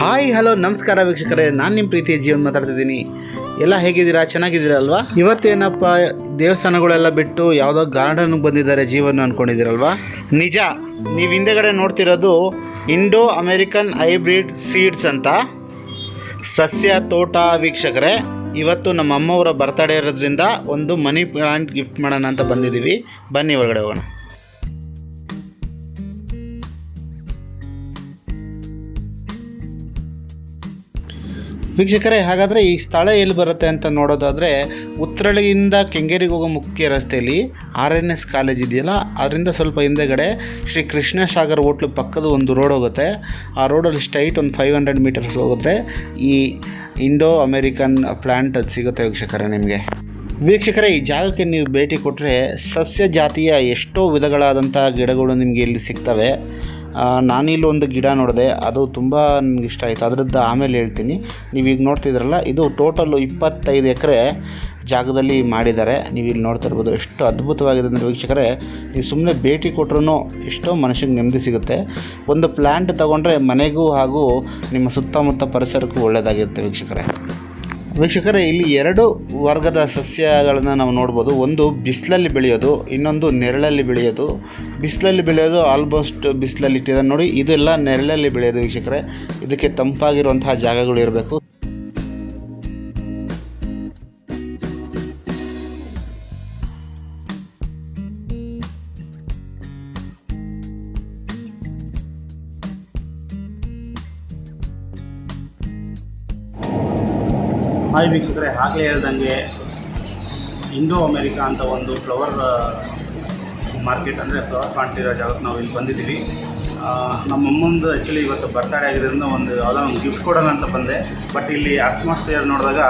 Hi, hello, ನಮಸ್ಕಾರ ವೀಕ್ಷಕರೇ. ನಾನು ನಿಮ್ಮ ಪ್ರೀತಿಯ ಜೀವನ್ ಮಾತಾಡ್ತಿದ್ದೀನಿ. ಎಲ್ಲ ಹೇಗಿದ್ದೀರಾ? ಚೆನ್ನಾಗಿದ್ದೀರಲ್ವಾ ಇವತ್ತೇನಪ್ಪ ದೇವಸ್ಥಾನಗಳೆಲ್ಲ ಬಿಟ್ಟು ಯಾವುದೋ ಗಾರ್ಡನ್ಗೆ ಬಂದಿದ್ದಾರೆ ಜೀವನ ಅಂದ್ಕೊಂಡಿದ್ದೀರಲ್ವಾ ನಿಜ, ನೀವು ಹಿಂದೆಗಡೆ ನೋಡ್ತಿರೋದು ಇಂಡೋ ಅಮೇರಿಕನ್ ಹೈಬ್ರಿಡ್ ಸೀಡ್ಸ್ ಅಂತ. ಸಸ್ಯ, ತೋಟ ವೀಕ್ಷಕರೇ, ಇವತ್ತು ನಮ್ಮ ಅಮ್ಮವರ ಬರ್ತಡೇ ಇರೋದ್ರಿಂದ ಒಂದು ಮನಿ ಪ್ಲಾಂಟ್ ಗಿಫ್ಟ್ ಮಾಡೋಣ ಅಂತ ಬಂದಿದ್ದೀವಿ. ಬನ್ನಿ ಒಳಗಡೆ ಹೋಗೋಣ. ವೀಕ್ಷಕರೇ, ಹಾಗಾದರೆ ಈ ಸ್ಥಳ ಎಲ್ಲಿ ಬರುತ್ತೆ ಅಂತ ನೋಡೋದಾದರೆ ಉತ್ತರಳಿಯಿಂದ ಕೆಂಗೇರಿಗೆ ಹೋಗೋ ಮುಖ್ಯ ರಸ್ತೆಯಲ್ಲಿ ಆರ್ ಎನ್ ಎಸ್ ಕಾಲೇಜ್ ಇದೆಯಲ್ಲ, ಅದರಿಂದ ಸ್ವಲ್ಪ ಹಿಂದೆಗಡೆ ಶ್ರೀ ಕೃಷ್ಣ ಸಾಗರ್ ಹೋಟ್ಲು ಪಕ್ಕದ ಒಂದು ರೋಡ್ ಹೋಗುತ್ತೆ. ಆ ರೋಡಲ್ಲಿ ಸ್ಟ್ರೈಟ್ ಒಂದು ಫೈವ್ ಹಂಡ್ರೆಡ್ ಮೀಟರ್ಸ್ ಹೋಗಿದ್ರೆ ಈ ಇಂಡೋ ಅಮೇರಿಕನ್ ಪ್ಲ್ಯಾಂಟ್ ಅದು ಸಿಗುತ್ತೆ ವೀಕ್ಷಕರೇ ನಿಮಗೆ. ವೀಕ್ಷಕರೇ, ಈ ಜಾಗಕ್ಕೆ ನೀವು ಭೇಟಿ ಕೊಟ್ಟರೆ ಸಸ್ಯ ಜಾತಿಯ ಎಷ್ಟೋ ವಿಧಗಳಾದಂಥ ಗಿಡಗಳು ನಿಮಗೆ ಇಲ್ಲಿ ಸಿಗ್ತವೆ. ನಾನಿಲ್ಲಿ ಒಂದು ಗಿಡ ನೋಡಿದೆ, ಅದು ತುಂಬ ನನಗೆ ಇಷ್ಟ ಆಯಿತು. ಅದರದ್ದು ಆಮೇಲೆ ಹೇಳ್ತೀನಿ. ನೀವೀಗ ನೋಡ್ತಿದ್ರಲ್ಲ, ಇದು ಟೋಟಲ್ಲು ಇಪ್ಪತ್ತೈದು ಎಕರೆ ಜಾಗದಲ್ಲಿ ಮಾಡಿದ್ದಾರೆ. ನೀವು ಇಲ್ಲಿ ನೋಡ್ತಾ ಇರ್ಬೋದು, ಎಷ್ಟು ಅದ್ಭುತವಾಗಿದೆ ಅಂದರೆ ವೀಕ್ಷಕರೇ, ನೀವು ಸುಮ್ಮನೆ ಭೇಟಿ ಕೊಟ್ರೂ ಎಷ್ಟೋ ಮನುಷ್ಯನಿಗೆ ನೆಮ್ಮದಿ ಸಿಗುತ್ತೆ. ಒಂದು ಪ್ಲ್ಯಾಂಟ್ ತೊಗೊಂಡ್ರೆ ಮನೆಗೂ ಹಾಗೂ ನಿಮ್ಮ ಸುತ್ತಮುತ್ತ ಪರಿಸರಕ್ಕೂ ಒಳ್ಳೆಯದಾಗಿರುತ್ತೆ ವೀಕ್ಷಕರೇ. ವೀಕ್ಷಕರೇ, ಇಲ್ಲಿ ಎರಡು ವರ್ಗದ ಸಸ್ಯಗಳನ್ನು ನಾವು ನೋಡ್ಬೋದು. ಒಂದು ಬಿಸಿಲಲ್ಲಿ ಬೆಳೆಯೋದು, ಇನ್ನೊಂದು ನೆರಳಲ್ಲಿ ಬೆಳೆಯೋದು. ಬಿಸಿಲಲ್ಲಿ ಬೆಳೆಯೋದು ಆಲ್ಮೋಸ್ಟ್ ಬಿಸಿಲಲ್ಲಿ ಇಟ್ಟಿದ್ದಾರೆ ನೋಡಿ, ಇದೆಲ್ಲ ನೆರಳಲ್ಲಿ ಬೆಳೆಯೋದು ವೀಕ್ಷಕರೇ. ಇದಕ್ಕೆ ತಂಪಾಗಿರುವಂತಹ ಜಾಗಗಳು ಇರಬೇಕು. ಹಾಯ್ ವೀಕ್ಷಕರೆ, ಆಗಲೇ ಹೇಳ್ದಂಗೆ ಇಂಡೋ ಅಮೇರಿಕಾ ಅಂತ ಒಂದು ಫ್ಲವರ್ ಮಾರ್ಕೆಟ್ ಅಂದರೆ ಫ್ಲವರ್ ಇರೋ ಜಾಗಕ್ಕೆ ನಾವು ಇಲ್ಲಿ ಬಂದಿದ್ದೀವಿ. ನಮ್ಮಮ್ಮಂದು ಆ್ಯಕ್ಚುಲಿ ಇವತ್ತು ಬರ್ತಡೇ ಆಗಿದ್ದರಿಂದ ಒಂದು ಯಾವುದೋ ಒಂದು ಗಿಫ್ಟ್ ಕೊಡೋಣ ಅಂತ ಬಂದೆ. ಬಟ್ ಇಲ್ಲಿ ಅಟ್ಮಾಸ್ಫಿಯರ್ ನೋಡಿದಾಗ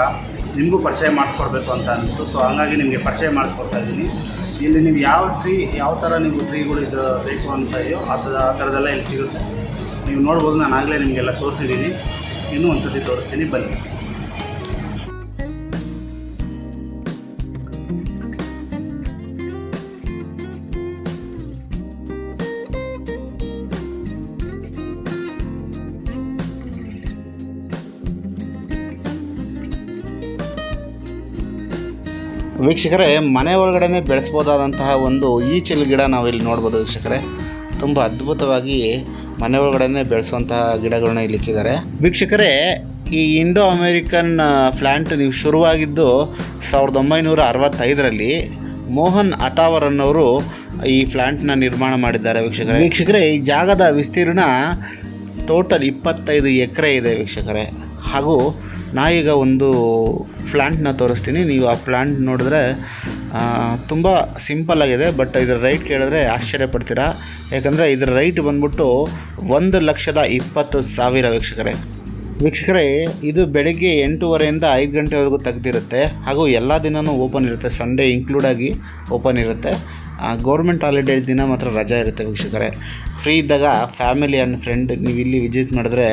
ನಿಮಗೂ ಪರಿಚಯ ಮಾಡಿಸ್ಕೊಡ್ಬೇಕು ಅಂತ ಅನಿಸ್ತು. ಸೊ ಹಂಗಾಗಿ ನಿಮಗೆ ಪರಿಚಯ ಮಾಡಿಸ್ಕೊಡ್ತಾ ಇದ್ದೀನಿ. ಇಲ್ಲಿ ನೀವು ಯಾವ ಟ್ರೀ ಯಾವ ಥರ ನೀವು ಟ್ರೀಗಳು ಇದು ಬೇಕು ಅಂತ ಇದೆಯೋ ಆ ಥರ, ಆ ಥರದ್ದೆಲ್ಲ ಇಲ್ಲಿ ಸಿಗುತ್ತೆ. ನೀವು ನೋಡ್ಬೋದು, ನಾನು ಆಗಲೇ ನಿಮಗೆಲ್ಲ ತೋರಿಸಿದ್ದೀನಿ. ಇನ್ನೂ ಒಂದು ಸತಿ ತೋರಿಸ್ತೀನಿ. ಬನ್ನಿ. ವೀಕ್ಷಕರೇ, ಮನೆ ಒಳಗಡೆ ಬೆಳೆಸ್ಬೋದಾದಂತಹ ಒಂದು ಈಚಲ್ ಗಿಡ ನಾವು ಇಲ್ಲಿ ನೋಡ್ಬೋದು ವೀಕ್ಷಕರೇ. ತುಂಬ ಅದ್ಭುತವಾಗಿ ಮನೆ ಒಳಗಡೆ ಬೆಳೆಸುವಂತಹ ಗಿಡಗಳನ್ನ ಇಲ್ಲಿ ಇಕ್ಕಿದ್ದಾರೆ. ವೀಕ್ಷಕರೇ, ಈ ಇಂಡೋ ಅಮೇರಿಕನ್ ಪ್ಲ್ಯಾಂಟ್ ನೀವು ಶುರುವಾಗಿದ್ದು ಸಾವಿರದ ಒಂಬೈನೂರ ಅರವತ್ತೈದರಲ್ಲಿ ಮೋಹನ್ ಅಟಾವರ್ ಅನ್ನೋರು ಈ ಪ್ಲ್ಯಾಂಟ್ನ ನಿರ್ಮಾಣ ಮಾಡಿದ್ದಾರೆ ವೀಕ್ಷಕರೇ. ವೀಕ್ಷಕರೇ, ಈ ಜಾಗದ ವಿಸ್ತೀರ್ಣ ಟೋಟಲ್ ಇಪ್ಪತ್ತೈದು ಎಕರೆ ಇದೆ ವೀಕ್ಷಕರೇ. ಹಾಗೂ ನಾ ಈಗ ಒಂದು ಪ್ಲ್ಯಾಂಟ್ನ ತೋರಿಸ್ತೀನಿ. ನೀವು ಆ ಪ್ಲ್ಯಾಂಟ್ ನೋಡಿದ್ರೆ ತುಂಬ ಸಿಂಪಲ್ ಆಗಿದೆ, ಬಟ್ ಇದರ ರೈಟ್ ಕೇಳಿದ್ರೆ ಆಶ್ಚರ್ಯ ಪಡ್ತೀರಾ? ಯಾಕಂದರೆ ಇದರ ರೈಟ್ ಬಂದ್ಬಿಟ್ಟು ಒಂದು ಲಕ್ಷದ ಇಪ್ಪತ್ತು ಸಾವಿರ ವೀಕ್ಷಕರೇ. ವೀಕ್ಷಕರೇ, ಇದು ಬೆಳಗ್ಗೆ ಎಂಟೂವರೆಯಿಂದ ಐದು ಗಂಟೆವರೆಗೂ ತೆಗೆದಿರುತ್ತೆ. ಹಾಗೂ ಎಲ್ಲ ದಿನವೂ ಓಪನ್ ಇರುತ್ತೆ. ಸಂಡೇ ಇನ್ಕ್ಲೂಡಾಗಿ ಓಪನ್ ಇರುತ್ತೆ. ಗೌರ್ಮೆಂಟ್ ಹಾಲಿಡೇ ದಿನ ಮಾತ್ರ ರಜಾ ಇರುತ್ತೆ ವೀಕ್ಷಕರೇ. ಫ್ರೀ ಇದ್ದಾಗ ಫ್ಯಾಮಿಲಿ ಆ್ಯಂಡ್ ಫ್ರೆಂಡ್ ನೀವು ಇಲ್ಲಿ ವಿಸಿಟ್ ಮಾಡಿದ್ರೆ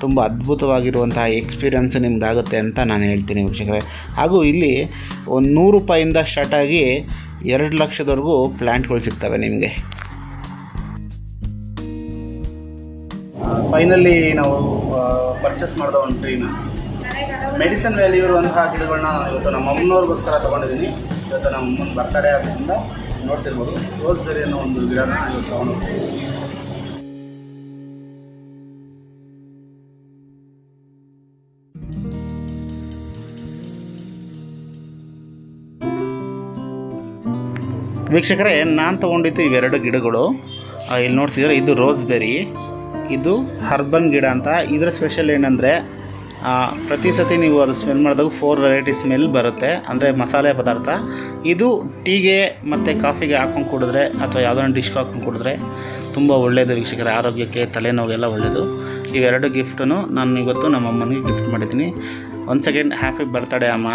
ತುಂಬ ಅದ್ಭುತವಾಗಿರುವಂತಹ ಎಕ್ಸ್ಪೀರಿಯನ್ಸ್ ನಿಮ್ದಾಗುತ್ತೆ ಅಂತ ನಾನು ಹೇಳ್ತೀನಿ ವೀಕ್ಷಕರೇ. ಹಾಗೂ ಇಲ್ಲಿ ಒಂದು ನೂರು ರೂಪಾಯಿಂದ ಸ್ಟಾರ್ಟ್ ಆಗಿ ಎರಡು ಲಕ್ಷದವರೆಗೂ ಪ್ಲ್ಯಾಂಟ್ಗಳು ಸಿಗ್ತವೆ ನಿಮಗೆ. ಫೈನಲಿ ನಾವು ಪರ್ಚೇಸ್ ಮಾಡಿದ ಒಂದು ಟ್ರೀನ ಮೆಡಿಸನ್ ವ್ಯಾಲ್ಯೂ ಇರುವಂತಹ ಗಿಡಗಳನ್ನ ಇವತ್ತು ನಮ್ಮ ಅಮ್ಮನವ್ರಿಗೋಸ್ಕರ ತಗೊಂಡಿದ್ದೀನಿ. ಇವತ್ತು ನಮ್ಮ ಅಮ್ಮನ ಬರ್ತಡೇ ಆಗೋದ್ರಿಂದ ನೋಡ್ತಿರ್ಬೋದು. ರೋಸ್ ಬೆರಿ ಅನ್ನೋ ಒಂದು ಗಿಡನ ಇವತ್ತು ತಗೊಂಡು ವೀಕ್ಷಕರೇ, ನಾನು ತೊಗೊಂಡಿದ್ದು ಇವೆರಡು ಗಿಡಗಳು. ಇಲ್ಲಿ ನೋಡ್ತಿದ್ರೆ ಇದು ರೋಸ್ ಬೆರಿ ಇದು ಹರ್ಬನ್ ಗಿಡ ಅಂತ. ಇದರ ಸ್ಪೆಷಲ್ ಏನಂದರೆ ಪ್ರತಿ ಸತಿ ನೀವು ಅದು ಸ್ಮೆಲ್ ಮಾಡಿದಾಗ ಫೋರ್ ವೆರೈಟಿ ಸ್ಮೆಲ್ ಬರುತ್ತೆ. ಅಂದರೆ ಮಸಾಲೆ ಪದಾರ್ಥ. ಇದು ಟೀಗೆ ಮತ್ತು ಕಾಫಿಗೆ ಹಾಕೊಂಡು ಕುಡಿದ್ರೆ ಅಥವಾ ಯಾವುದೋ ಒಂದು ಡಿಶ್ಗೆ ಹಾಕೊಂಡು ಕುಡಿದ್ರೆ ತುಂಬ ಒಳ್ಳೆಯದು ವೀಕ್ಷಕರ. ಆರೋಗ್ಯಕ್ಕೆ, ತಲೆನೋವೆಲ್ಲ ಒಳ್ಳೆಯದು ಇವೆರಡು ಗಿಫ್ಟನ್ನು ನಾನು ಇವತ್ತು ನಮ್ಮ ಅಮ್ಮನಿಗೆ ಗಿಫ್ಟ್ ಮಾಡಿದ್ದೀನಿ. ಒನ್ಸ್ ಸೆಕೆಂಡ್ ಹ್ಯಾಪಿ ಬರ್ತಡೇ ಅಮ್ಮ.